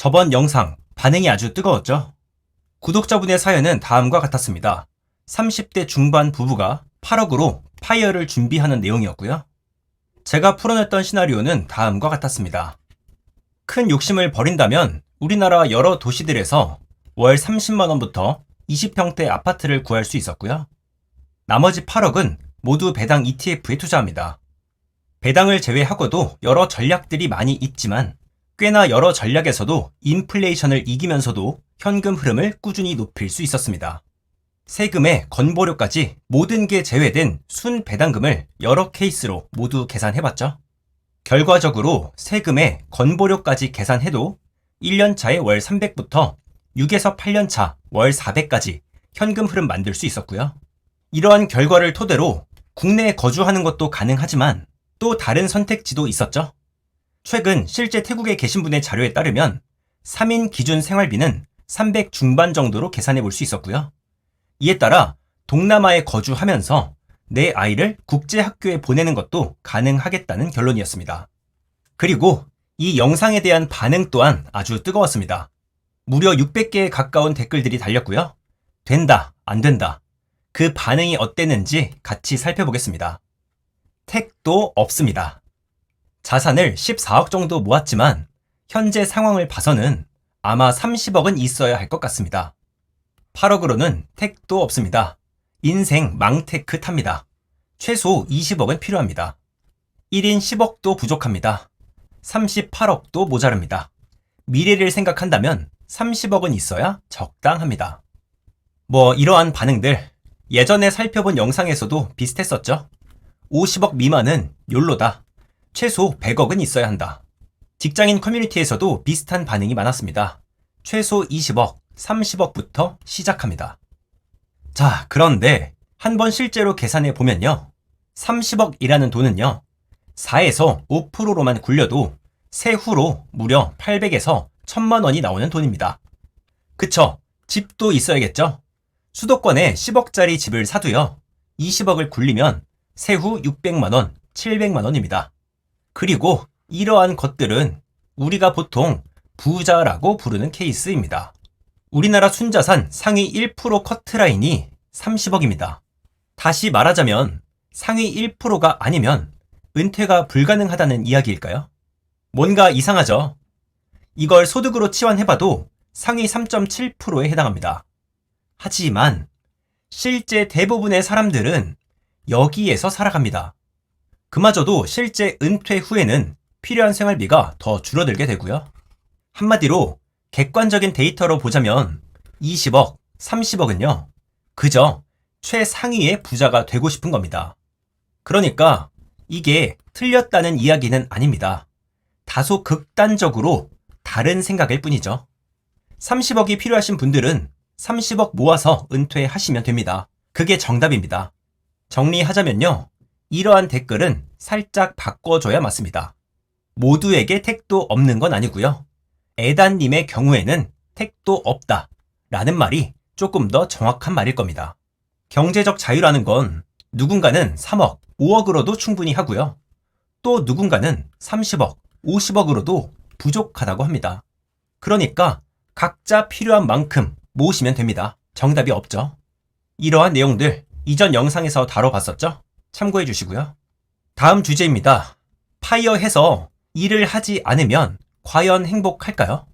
저번 영상 반응이 아주 뜨거웠죠? 구독자분의 사연은 다음과 같았습니다. 30대 중반 부부가 8억으로 파이어를 준비하는 내용이었고요. 제가 풀어냈던 시나리오는 다음과 같았습니다. 큰 욕심을 버린다면 우리나라 여러 도시들에서 월 30만원부터 20평대 아파트를 구할 수 있었고요. 나머지 8억은 모두 배당 ETF에 투자합니다. 배당을 제외하고도 여러 전략들이 많이 있지만 꽤나 여러 전략에서도 인플레이션을 이기면서도 현금 흐름을 꾸준히 높일 수 있었습니다. 세금에 건보료까지 모든 게 제외된 순 배당금을 여러 케이스로 모두 계산해봤죠. 결과적으로 세금에 건보료까지 계산해도 1년 차에 월 300부터 6에서 8년 차 월 400까지 현금 흐름 만들 수 있었고요. 이러한 결과를 토대로 국내에 거주하는 것도 가능하지만 또 다른 선택지도 있었죠. 최근 실제 태국에 계신 분의 자료에 따르면 3인 기준 생활비는 300 중반 정도로 계산해 볼 수 있었고요. 이에 따라 동남아에 거주하면서 내 아이를 국제학교에 보내는 것도 가능하겠다는 결론이었습니다. 그리고 이 영상에 대한 반응 또한 아주 뜨거웠습니다. 무려 600개에 가까운 댓글들이 달렸고요. 된다, 안 된다. 그 반응이 어땠는지 같이 살펴보겠습니다. 택도 없습니다. 자산을 14억 정도 모았지만 현재 상황을 봐서는 아마 30억은 있어야 할 것 같습니다. 8억으로는 택도 없습니다. 인생 망테크 탑니다. 최소 20억은 필요합니다. 1인 10억도 부족합니다. 38억도 모자릅니다. 미래를 생각한다면 30억은 있어야 적당합니다. 뭐 이러한 반응들 예전에 살펴본 영상에서도 비슷했었죠. 50억 미만은 욜로다. 최소 100억은 있어야 한다. 직장인 커뮤니티에서도 비슷한 반응이 많았습니다. 최소 20억, 30억부터 시작합니다. 자, 그런데 한번 실제로 계산해 보면요. 30억이라는 돈은요. 4에서 5%로만 굴려도 세후로 무려 800에서 1000만 원이 나오는 돈입니다. 그쵸? 집도 있어야겠죠? 수도권에 10억짜리 집을 사도요. 20억을 굴리면 세후 600만 원, 700만 원입니다. 그리고 이러한 것들은 우리가 보통 부자라고 부르는 케이스입니다. 우리나라 순자산 상위 1% 커트라인이 30억입니다. 다시 말하자면 상위 1%가 아니면 은퇴가 불가능하다는 이야기일까요? 뭔가 이상하죠? 이걸 소득으로 치환해봐도 상위 3.7%에 해당합니다. 하지만 실제 대부분의 사람들은 여기에서 살아갑니다. 그마저도 실제 은퇴 후에는 필요한 생활비가 더 줄어들게 되고요. 한마디로 객관적인 데이터로 보자면 20억, 30억은요, 그저 최상위의 부자가 되고 싶은 겁니다. 그러니까 이게 틀렸다는 이야기는 아닙니다. 다소 극단적으로 다른 생각일 뿐이죠. 30억이 필요하신 분들은 30억 모아서 은퇴하시면 됩니다. 그게 정답입니다. 정리하자면요. 이러한 댓글은 살짝 바꿔줘야 맞습니다. 모두에게 택도 없는 건 아니고요. 에단님의 경우에는 택도 없다. 라는 말이 조금 더 정확한 말일 겁니다. 경제적 자유라는 건 누군가는 3억, 5억으로도 충분히 하고요. 또 누군가는 30억, 50억으로도 부족하다고 합니다. 그러니까 각자 필요한 만큼 모으시면 됩니다. 정답이 없죠. 이러한 내용들 이전 영상에서 다뤄봤었죠? 참고해 주시고요. 다음 주제입니다. 파이어해서 일을 하지 않으면 과연 행복할까요?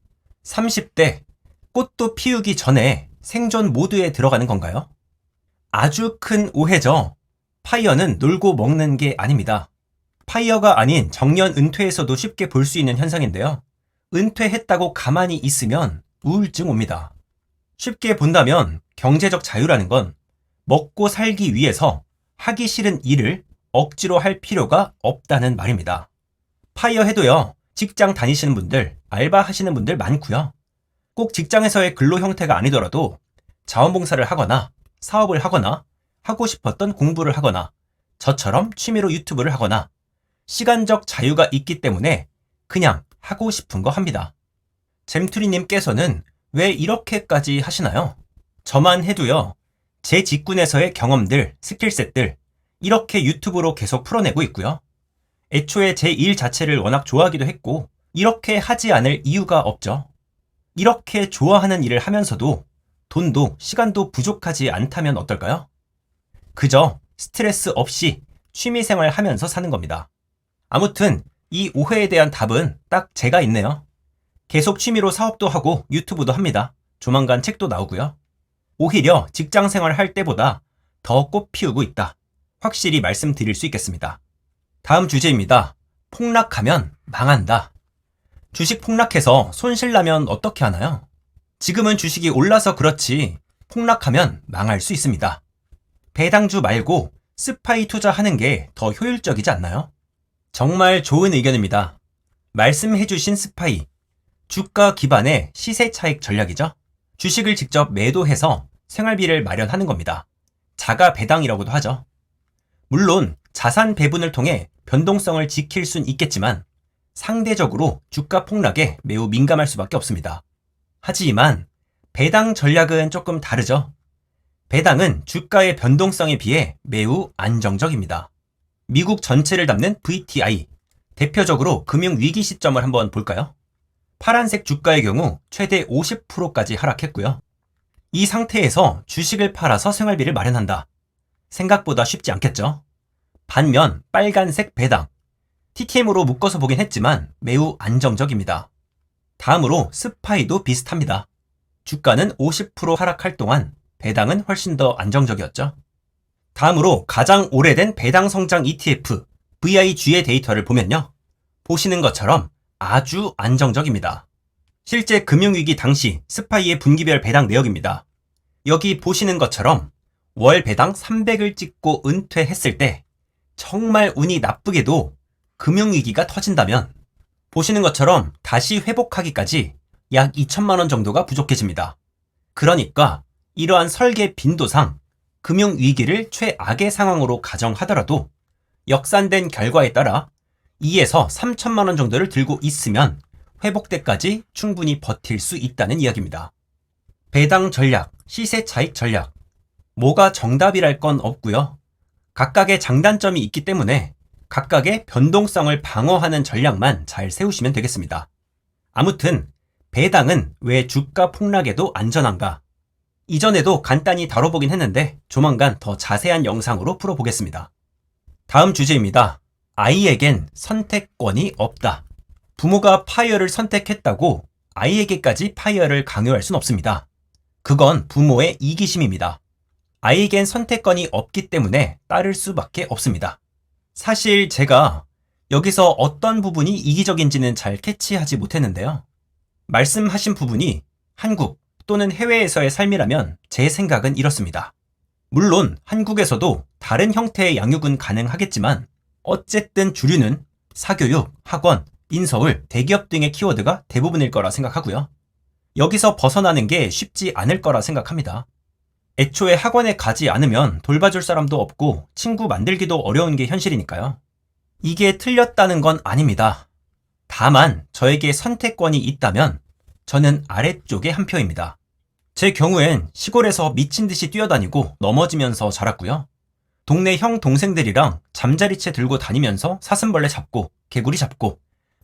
30대 꽃도 피우기 전에 생존 모드에 들어가는 건가요? 아주 큰 오해죠. 파이어는 놀고 먹는 게 아닙니다. 파이어가 아닌 정년 은퇴에서도 쉽게 볼 수 있는 현상인데요. 은퇴했다고 가만히 있으면 우울증 옵니다. 쉽게 본다면 경제적 자유라는 건 먹고 살기 위해서 하기 싫은 일을 억지로 할 필요가 없다는 말입니다. 파이어 해도요, 직장 다니시는 분들, 알바 하시는 분들 많고요. 꼭 직장에서의 근로 형태가 아니더라도 자원봉사를 하거나 사업을 하거나 하고 싶었던 공부를 하거나 저처럼 취미로 유튜브를 하거나 시간적 자유가 있기 때문에 그냥 하고 싶은 거 합니다. 잼투리님께서는 왜 이렇게까지 하시나요? 저만 해도요, 제 직군에서의 경험들, 스킬셋들, 이렇게 유튜브로 계속 풀어내고 있고요. 애초에 제 일 자체를 워낙 좋아하기도 했고, 이렇게 하지 않을 이유가 없죠. 이렇게 좋아하는 일을 하면서도 돈도 시간도 부족하지 않다면 어떨까요? 그저 스트레스 없이 취미생활 하면서 사는 겁니다. 아무튼 이 오해에 대한 답은 딱 제가 있네요. 계속 취미로 사업도 하고 유튜브도 합니다. 조만간 책도 나오고요. 오히려 직장 생활 할 때보다 더 꽃 피우고 있다. 확실히 말씀드릴 수 있겠습니다. 다음 주제입니다. 폭락하면 망한다. 주식 폭락해서 손실 나면 어떻게 하나요? 지금은 주식이 올라서 그렇지 폭락하면 망할 수 있습니다. 배당주 말고 스파이 투자하는 게 더 효율적이지 않나요? 정말 좋은 의견입니다. 말씀해주신 스파이. 주가 기반의 시세 차익 전략이죠. 주식을 직접 매도해서 생활비를 마련하는 겁니다. 자가 배당이라고도 하죠. 물론 자산 배분을 통해 변동성을 지킬 순 있겠지만 상대적으로 주가 폭락에 매우 민감할 수밖에 없습니다. 하지만 배당 전략은 조금 다르죠. 배당은 주가의 변동성에 비해 매우 안정적입니다. 미국 전체를 담는 VTI, 대표적으로 금융위기 시점을 한번 볼까요? 파란색 주가의 경우 최대 50%까지 하락했고요. 이 상태에서 주식을 팔아서 생활비를 마련한다. 생각보다 쉽지 않겠죠? 반면 빨간색 배당, TTM으로 묶어서 보긴 했지만 매우 안정적입니다. 다음으로 스파이도 비슷합니다. 주가는 50% 하락할 동안 배당은 훨씬 더 안정적이었죠. 다음으로 가장 오래된 배당 성장 ETF VIG의 데이터를 보면요. 보시는 것처럼 아주 안정적입니다. 실제 금융위기 당시 스파이의 분기별 배당 내역입니다. 여기 보시는 것처럼 월 배당 300을 찍고 은퇴했을 때 정말 운이 나쁘게도 금융위기가 터진다면 보시는 것처럼 다시 회복하기까지 약 2천만 원 정도가 부족해집니다. 그러니까 이러한 설계 빈도상 금융위기를 최악의 상황으로 가정하더라도 역산된 결과에 따라 2에서 3천만 원 정도를 들고 있으면 회복 때까지 충분히 버틸 수 있다는 이야기입니다. 배당 전략, 시세 차익 전략. 뭐가 정답이랄 건 없고요. 각각의 장단점이 있기 때문에 각각의 변동성을 방어하는 전략만 잘 세우시면 되겠습니다. 아무튼 배당은 왜 주가 폭락에도 안전한가? 이전에도 간단히 다뤄보긴 했는데 조만간 더 자세한 영상으로 풀어보겠습니다. 다음 주제입니다. 아이에겐 선택권이 없다. 부모가 파이어를 선택했다고 아이에게까지 파이어를 강요할 순 없습니다. 그건 부모의 이기심입니다. 아이에겐 선택권이 없기 때문에 따를 수밖에 없습니다. 사실 제가 여기서 어떤 부분이 이기적인지는 잘 캐치하지 못했는데요. 말씀하신 부분이 한국 또는 해외에서의 삶이라면 제 생각은 이렇습니다. 물론 한국에서도 다른 형태의 양육은 가능하겠지만 어쨌든 주류는 사교육, 학원, 인서울, 대기업 등의 키워드가 대부분일 거라 생각하고요. 여기서 벗어나는 게 쉽지 않을 거라 생각합니다. 애초에 학원에 가지 않으면 돌봐줄 사람도 없고 친구 만들기도 어려운 게 현실이니까요. 이게 틀렸다는 건 아닙니다. 다만 저에게 선택권이 있다면 저는 아래쪽에 한 표입니다. 제 경우엔 시골에서 미친 듯이 뛰어다니고 넘어지면서 자랐고요. 동네 형 동생들이랑 잠자리채 들고 다니면서 사슴벌레 잡고 개구리 잡고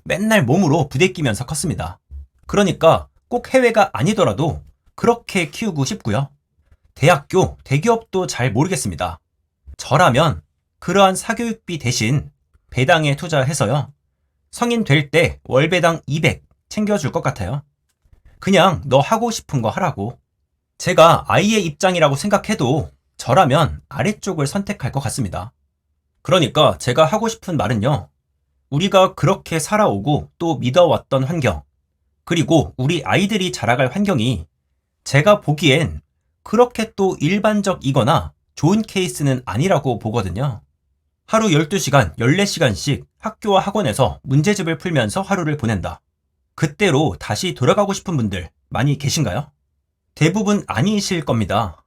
맨날 몸으로 부대끼면서 컸습니다. 그러니까 꼭 해외가 아니더라도 그렇게 키우고 싶고요. 대학교, 대기업도 잘 모르겠습니다. 저라면 그러한 사교육비 대신 배당에 투자해서요. 성인 될 때 월배당 200 챙겨줄 것 같아요. 그냥 너 하고 싶은 거 하라고. 제가 아이의 입장이라고 생각해도 저라면 아래쪽을 선택할 것 같습니다. 그러니까 제가 하고 싶은 말은요. 우리가 그렇게 살아오고 또 믿어왔던 환경, 그리고 우리 아이들이 자라갈 환경이 제가 보기엔 그렇게 또 일반적이거나 좋은 케이스는 아니라고 보거든요. 하루 12시간, 14시간씩 학교와 학원에서 문제집을 풀면서 하루를 보낸다. 그때로 다시 돌아가고 싶은 분들 많이 계신가요? 대부분 아니실 겁니다.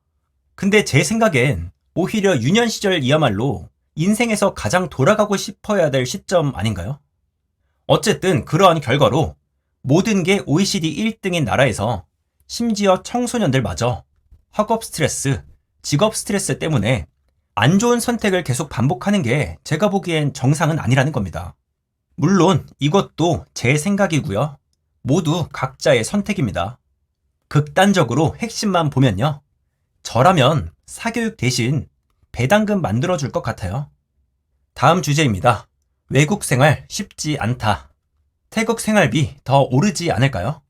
근데 제 생각엔 오히려 유년 시절이야말로 인생에서 가장 돌아가고 싶어야 될 시점 아닌가요? 어쨌든 그러한 결과로 모든 게 OECD 1등인 나라에서 심지어 청소년들마저 학업 스트레스, 직업 스트레스 때문에 안 좋은 선택을 계속 반복하는 게 제가 보기엔 정상은 아니라는 겁니다. 물론 이것도 제 생각이고요. 모두 각자의 선택입니다. 극단적으로 핵심만 보면요. 저라면 사교육 대신 배당금 만들어줄 것 같아요. 다음 주제입니다. 외국 생활 쉽지 않다. 태국 생활비 더 오르지 않을까요?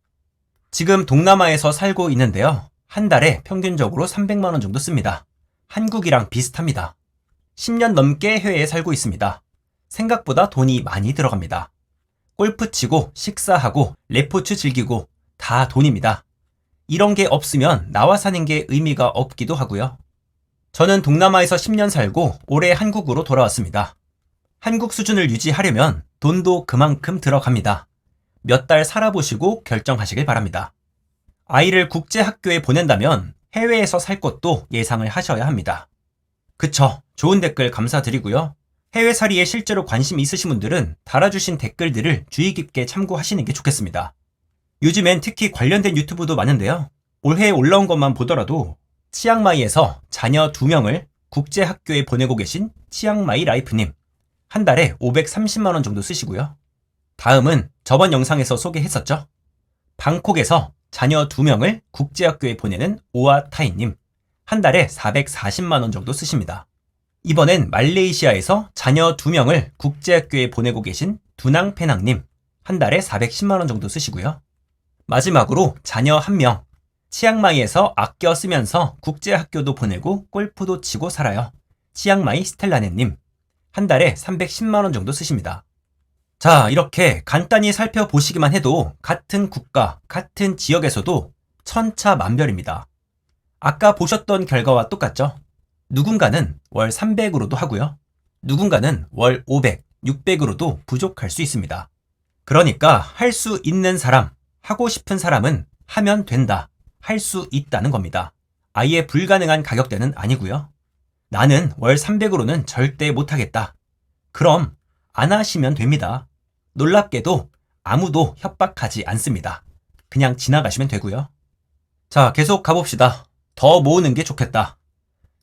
지금 동남아에서 살고 있는데요. 한 달에 평균적으로 300만원 정도 씁니다. 한국이랑 비슷합니다. 10년 넘게 해외에 살고 있습니다. 생각보다 돈이 많이 들어갑니다. 골프 치고 식사하고 레포츠 즐기고 다 돈입니다. 이런 게 없으면 나와 사는 게 의미가 없기도 하고요. 저는 동남아에서 10년 살고 올해 한국으로 돌아왔습니다. 한국 수준을 유지하려면 돈도 그만큼 들어갑니다. 몇 달 살아보시고 결정하시길 바랍니다. 아이를 국제학교에 보낸다면 해외에서 살 것도 예상을 하셔야 합니다. 그쵸. 좋은 댓글 감사드리고요. 해외살이에 실제로 관심 있으신 분들은 달아주신 댓글들을 주의 깊게 참고하시는 게 좋겠습니다. 요즘엔 특히 관련된 유튜브도 많은데요. 올해 올라온 것만 보더라도 치앙마이에서 자녀 2명을 국제학교에 보내고 계신 치앙마이 라이프님. 한 달에 530만원 정도 쓰시고요. 다음은 저번 영상에서 소개했었죠. 방콕에서 자녀 2명을 국제학교에 보내는 오아타이님. 한 달에 440만원 정도 쓰십니다. 이번엔 말레이시아에서 자녀 2명을 국제학교에 보내고 계신 두낭페낭님. 한 달에 410만원 정도 쓰시고요. 마지막으로 자녀 1명. 치앙마이에서 아껴 쓰면서 국제학교도 보내고 골프도 치고 살아요. 치앙마이 스텔라네님. 한 달에 310만원 정도 쓰십니다. 자, 이렇게 간단히 살펴보시기만 해도 같은 국가, 같은 지역에서도 천차만별입니다. 아까 보셨던 결과와 똑같죠? 누군가는 월 300으로도 하고요. 누군가는 월 500, 600으로도 부족할 수 있습니다. 그러니까 할 수 있는 사람, 하고 싶은 사람은 하면 된다, 할 수 있다는 겁니다. 아예 불가능한 가격대는 아니고요. 나는 월 300으로는 절대 못하겠다. 그럼 안 하시면 됩니다. 놀랍게도 아무도 협박하지 않습니다. 그냥 지나가시면 되고요. 자, 계속 가봅시다. 더 모으는 게 좋겠다.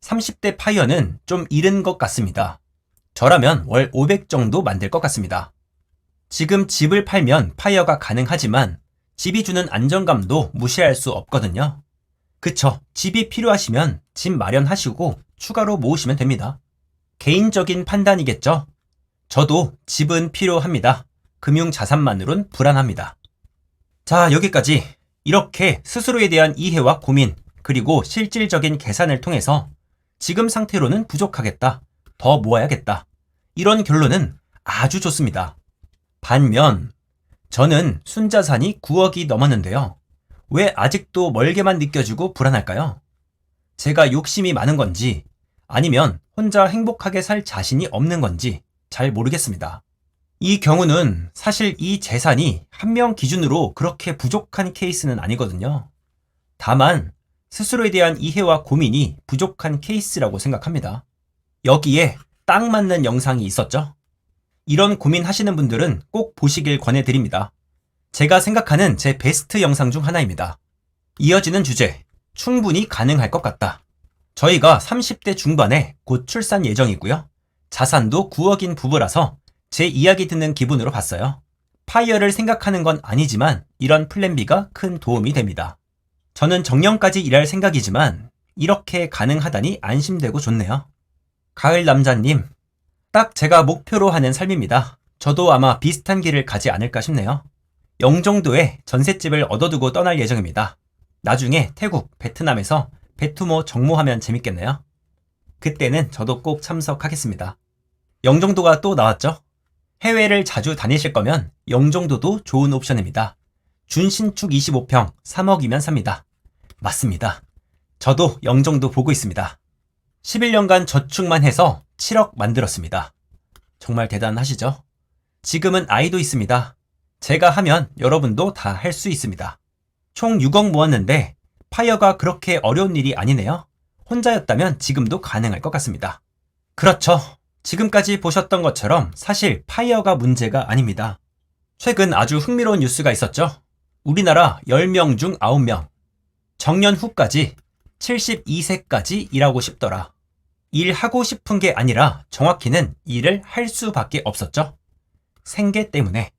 30대 파이어는 좀 이른 것 같습니다. 저라면 월 500 정도 만들 것 같습니다. 지금 집을 팔면 파이어가 가능하지만 집이 주는 안정감도 무시할 수 없거든요. 그쵸. 집이 필요하시면 집 마련하시고 추가로 모으시면 됩니다. 개인적인 판단이겠죠? 저도 집은 필요합니다. 금융 자산만으론 불안합니다. 자, 여기까지 이렇게 스스로에 대한 이해와 고민, 그리고 실질적인 계산을 통해서 지금 상태로는 부족하겠다. 더 모아야겠다. 이런 결론은 아주 좋습니다. 반면 저는 순자산이 9억이 넘었는데요. 왜 아직도 멀게만 느껴지고 불안할까요? 제가 욕심이 많은 건지 아니면 혼자 행복하게 살 자신이 없는 건지 잘 모르겠습니다. 이 경우는 사실 이 재산이 한 명 기준으로 그렇게 부족한 케이스는 아니거든요. 다만 스스로에 대한 이해와 고민이 부족한 케이스라고 생각합니다. 여기에 딱 맞는 영상이 있었죠? 이런 고민 하시는 분들은 꼭 보시길 권해드립니다. 제가 생각하는 제 베스트 영상 중 하나입니다. 이어지는 주제, 충분히 가능할 것 같다. 저희가 30대 중반에 곧 출산 예정이고요. 자산도 9억인 부부라서 제 이야기 듣는 기분으로 봤어요. 파이어를 생각하는 건 아니지만 이런 플랜 B가 큰 도움이 됩니다. 저는 정년까지 일할 생각이지만 이렇게 가능하다니 안심되고 좋네요. 가을 남자님, 딱 제가 목표로 하는 삶입니다. 저도 아마 비슷한 길을 가지 않을까 싶네요. 영종도에 전셋집을 얻어두고 떠날 예정입니다. 나중에 태국, 베트남에서 베투모 정모하면 재밌겠네요. 그때는 저도 꼭 참석하겠습니다. 영종도가 또 나왔죠? 해외를 자주 다니실 거면 영종도도 좋은 옵션입니다. 준신축 25평 3억이면 삽니다. 맞습니다. 저도 영종도 보고 있습니다. 11년간 저축만 해서 7억 만들었습니다. 정말 대단하시죠? 지금은 아이도 있습니다. 제가 하면 여러분도 다 할 수 있습니다. 총 6억 모았는데 파이어가 그렇게 어려운 일이 아니네요. 혼자였다면 지금도 가능할 것 같습니다. 그렇죠. 지금까지 보셨던 것처럼 사실 파이어가 문제가 아닙니다. 최근 아주 흥미로운 뉴스가 있었죠. 우리나라 10명 중 9명. 정년 후까지 72세까지 일하고 싶더라. 일하고 싶은 게 아니라 정확히는 일을 할 수밖에 없었죠. 생계 때문에.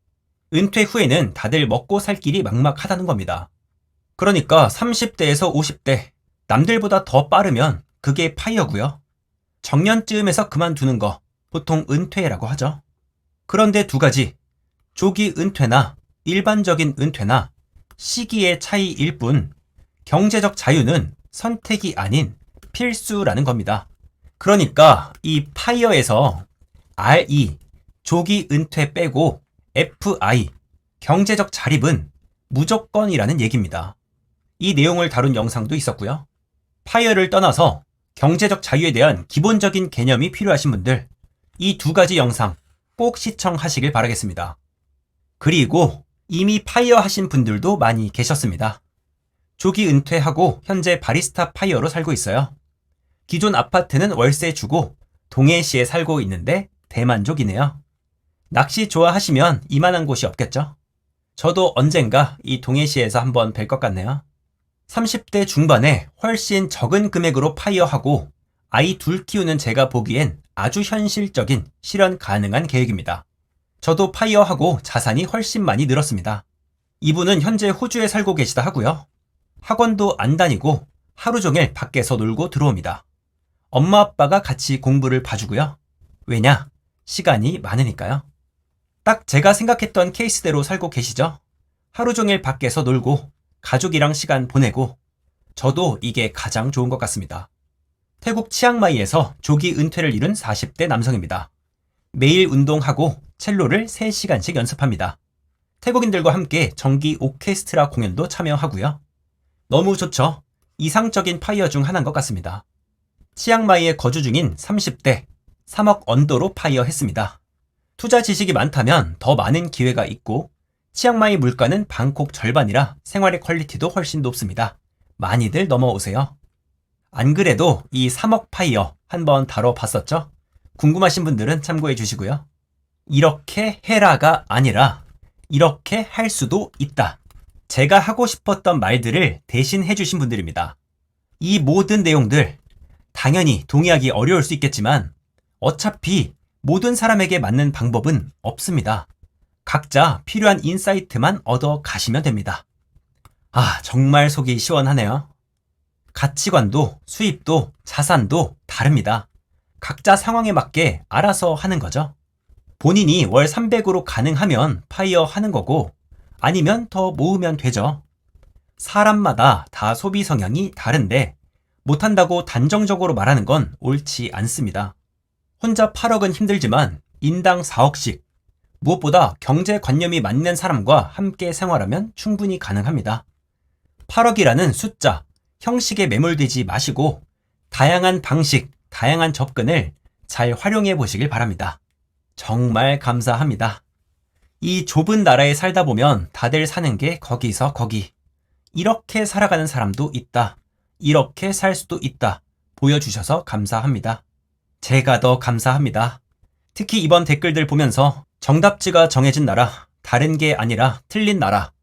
은퇴 후에는 다들 먹고 살 길이 막막하다는 겁니다. 그러니까 30대에서 50대, 남들보다 더 빠르면 그게 파이어고요. 정년쯤에서 그만두는 거 보통 은퇴라고 하죠. 그런데 두 가지, 조기 은퇴나 일반적인 은퇴나 시기의 차이일 뿐 경제적 자유는 선택이 아닌 필수라는 겁니다. 그러니까 이 파이어에서 RE 조기 은퇴 빼고 FI 경제적 자립은 무조건이라는 얘기입니다. 이 내용을 다룬 영상도 있었고요. 파이어를 떠나서 경제적 자유에 대한 기본적인 개념이 필요하신 분들 이 두 가지 영상 꼭 시청하시길 바라겠습니다. 그리고 이미 파이어 하신 분들도 많이 계셨습니다. 조기 은퇴하고 현재 바리스타 파이어로 살고 있어요. 기존 아파트는 월세 주고 동해시에 살고 있는데 대만족이네요. 낚시 좋아하시면 이만한 곳이 없겠죠? 저도 언젠가 이 동해시에서 한번 뵐 것 같네요. 30대 중반에 훨씬 적은 금액으로 파이어하고 아이 둘 키우는 제가 보기엔 아주 현실적인 실현 가능한 계획입니다. 저도 파이어하고 자산이 훨씬 많이 늘었습니다. 이분은 현재 호주에 살고 계시다 하고요. 학원도 안 다니고 하루 종일 밖에서 놀고 들어옵니다. 엄마 아빠가 같이 공부를 봐주고요. 왜냐? 시간이 많으니까요. 딱 제가 생각했던 케이스대로 살고 계시죠? 하루 종일 밖에서 놀고 가족이랑 시간 보내고 저도 이게 가장 좋은 것 같습니다. 태국 치앙마이에서 조기 은퇴를 이룬 40대 남성입니다. 매일 운동하고 첼로를 3시간씩 연습합니다. 태국인들과 함께 정기 오케스트라 공연도 참여하고요. 너무 좋죠? 이상적인 파이어 중 하나인 것 같습니다. 치앙마이에 거주 중인 30대 3억 언더로 파이어 했습니다. 투자 지식이 많다면 더 많은 기회가 있고 치앙마이 물가는 방콕 절반이라 생활의 퀄리티도 훨씬 높습니다. 많이들 넘어오세요. 안 그래도 이 3억 파이어 한번 다뤄봤었죠? 궁금하신 분들은 참고해 주시고요. 이렇게 해라가 아니라 이렇게 할 수도 있다. 제가 하고 싶었던 말들을 대신 해주신 분들입니다. 이 모든 내용들 당연히 동의하기 어려울 수 있겠지만 어차피 모든 사람에게 맞는 방법은 없습니다. 각자 필요한 인사이트만 얻어 가시면 됩니다. 아, 정말 속이 시원하네요. 가치관도 수입도 자산도 다릅니다. 각자 상황에 맞게 알아서 하는 거죠. 본인이 월 300으로 가능하면 파이어 하는 거고 아니면 더 모으면 되죠. 사람마다 다 소비 성향이 다른데 못한다고 단정적으로 말하는 건 옳지 않습니다. 혼자 8억은 힘들지만 인당 4억씩 무엇보다 경제관념이 맞는 사람과 함께 생활하면 충분히 가능합니다. 8억이라는 숫자, 형식에 매몰되지 마시고 다양한 방식, 다양한 접근을 잘 활용해 보시길 바랍니다. 정말 감사합니다. 이 좁은 나라에 살다 보면 다들 사는 게 거기서 거기. 이렇게 살아가는 사람도 있다. 이렇게 살 수도 있다. 보여주셔서 감사합니다. 제가 더 감사합니다. 특히 이번 댓글들 보면서 정답지가 정해진 나라, 다른 게 아니라 틀린 나라,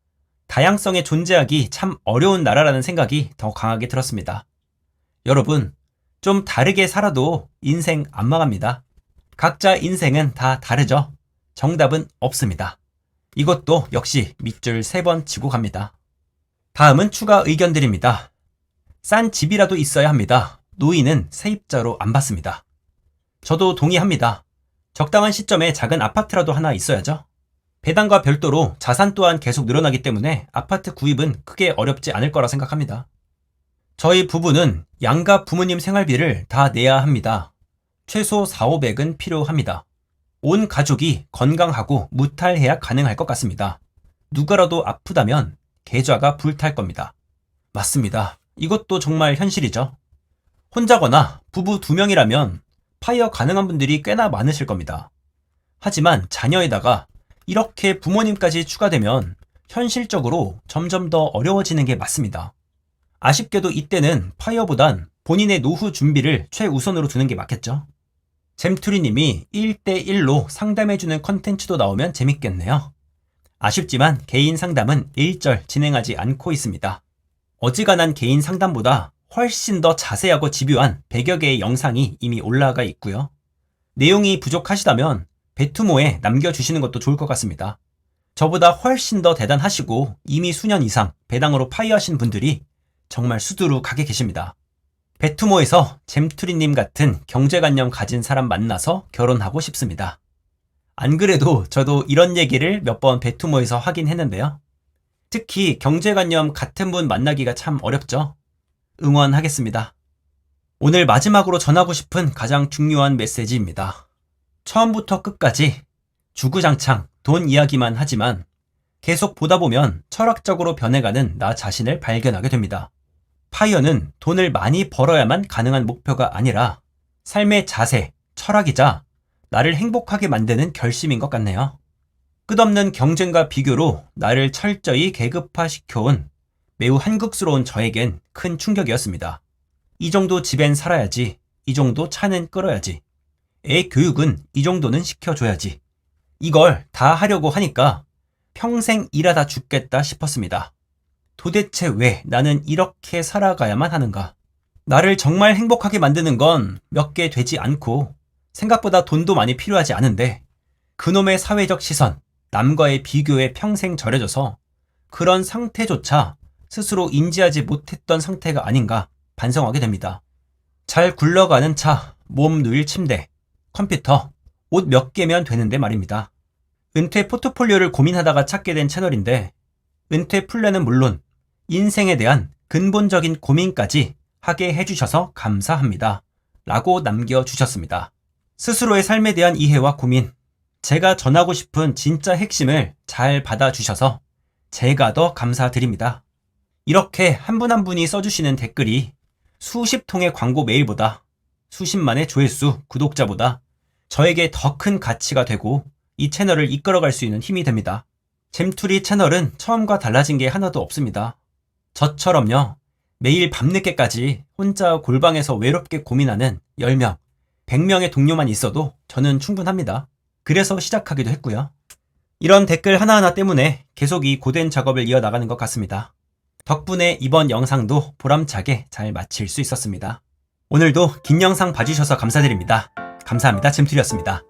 다양성에 존재하기 참 어려운 나라라는 생각이 더 강하게 들었습니다. 여러분, 좀 다르게 살아도 인생 안 망합니다. 각자 인생은 다 다르죠. 정답은 없습니다. 이것도 역시 밑줄 세번 치고 갑니다. 다음은 추가 의견드립니다. 싼 집이라도 있어야 합니다. 노인은 세입자로 안 받습니다. 저도 동의합니다. 적당한 시점에 작은 아파트라도 하나 있어야죠. 배당과 별도로 자산 또한 계속 늘어나기 때문에 아파트 구입은 크게 어렵지 않을 거라 생각합니다. 저희 부부는 양가 부모님 생활비를 다 내야 합니다. 최소 4, 500은 필요합니다. 온 가족이 건강하고 무탈해야 가능할 것 같습니다. 누가라도 아프다면 계좌가 불탈 겁니다. 맞습니다. 이것도 정말 현실이죠. 혼자거나 부부 두 명이라면 파이어 가능한 분들이 꽤나 많으실 겁니다. 하지만 자녀에다가 이렇게 부모님까지 추가되면 현실적으로 점점 더 어려워지는 게 맞습니다. 아쉽게도 이때는 파이어보단 본인의 노후 준비를 최우선으로 두는 게 맞겠죠. 잼투리님이 1대1로 상담해주는 컨텐츠도 나오면 재밌겠네요. 아쉽지만 개인 상담은 일절 진행하지 않고 있습니다. 어지간한 개인 상담보다 훨씬 더 자세하고 집요한 100여 개의 영상이 이미 올라가 있고요. 내용이 부족하시다면 베투모에 남겨주시는 것도 좋을 것 같습니다. 저보다 훨씬 더 대단하시고 이미 수년 이상 배당으로 파이어하신 분들이 정말 수두룩하게 계십니다. 베투모에서 잼투리님 같은 경제관념 가진 사람 만나서 결혼하고 싶습니다. 안 그래도 저도 이런 얘기를 몇 번 베투모에서 하긴 했는데요. 특히 경제관념 같은 분 만나기가 참 어렵죠. 응원하겠습니다. 오늘 마지막으로 전하고 싶은 가장 중요한 메시지입니다. 처음부터 끝까지 주구장창 돈 이야기만 하지만 계속 보다 보면 철학적으로 변해가는 나 자신을 발견하게 됩니다. 파이어는 돈을 많이 벌어야만 가능한 목표가 아니라 삶의 자세, 철학이자 나를 행복하게 만드는 결심인 것 같네요. 끝없는 경쟁과 비교로 나를 철저히 계급화시켜온 매우 한국스러운 저에겐 큰 충격이었습니다. 이 정도 집엔 살아야지, 이 정도 차는 끌어야지, 애 교육은 이 정도는 시켜줘야지. 이걸 다 하려고 하니까 평생 일하다 죽겠다 싶었습니다. 도대체 왜 나는 이렇게 살아가야만 하는가? 나를 정말 행복하게 만드는 건 몇 개 되지 않고 생각보다 돈도 많이 필요하지 않은데 그놈의 사회적 시선, 남과의 비교에 평생 절여져서 그런 상태조차 스스로 인지하지 못했던 상태가 아닌가 반성하게 됩니다. 잘 굴러가는 차, 몸 누일 침대, 컴퓨터, 옷 몇 개면 되는데 말입니다. 은퇴 포트폴리오를 고민하다가 찾게 된 채널인데 은퇴 플랜은 물론 인생에 대한 근본적인 고민까지 하게 해주셔서 감사합니다. 라고 남겨주셨습니다. 스스로의 삶에 대한 이해와 고민, 제가 전하고 싶은 진짜 핵심을 잘 받아주셔서 제가 더 감사드립니다. 이렇게 한 분 한 분이 써주시는 댓글이 수십 통의 광고 메일보다 수십만의 조회수, 구독자보다 저에게 더 큰 가치가 되고 이 채널을 이끌어갈 수 있는 힘이 됩니다. 잼투리 채널은 처음과 달라진 게 하나도 없습니다. 저처럼요, 매일 밤늦게까지 혼자 골방에서 외롭게 고민하는 10명, 100명의 동료만 있어도 저는 충분합니다. 그래서 시작하기도 했고요. 이런 댓글 하나하나 때문에 계속 이 고된 작업을 이어나가는 것 같습니다. 덕분에 이번 영상도 보람차게 잘 마칠 수 있었습니다. 오늘도 긴 영상 봐주셔서 감사드립니다. 감사합니다. 잼투리였습니다.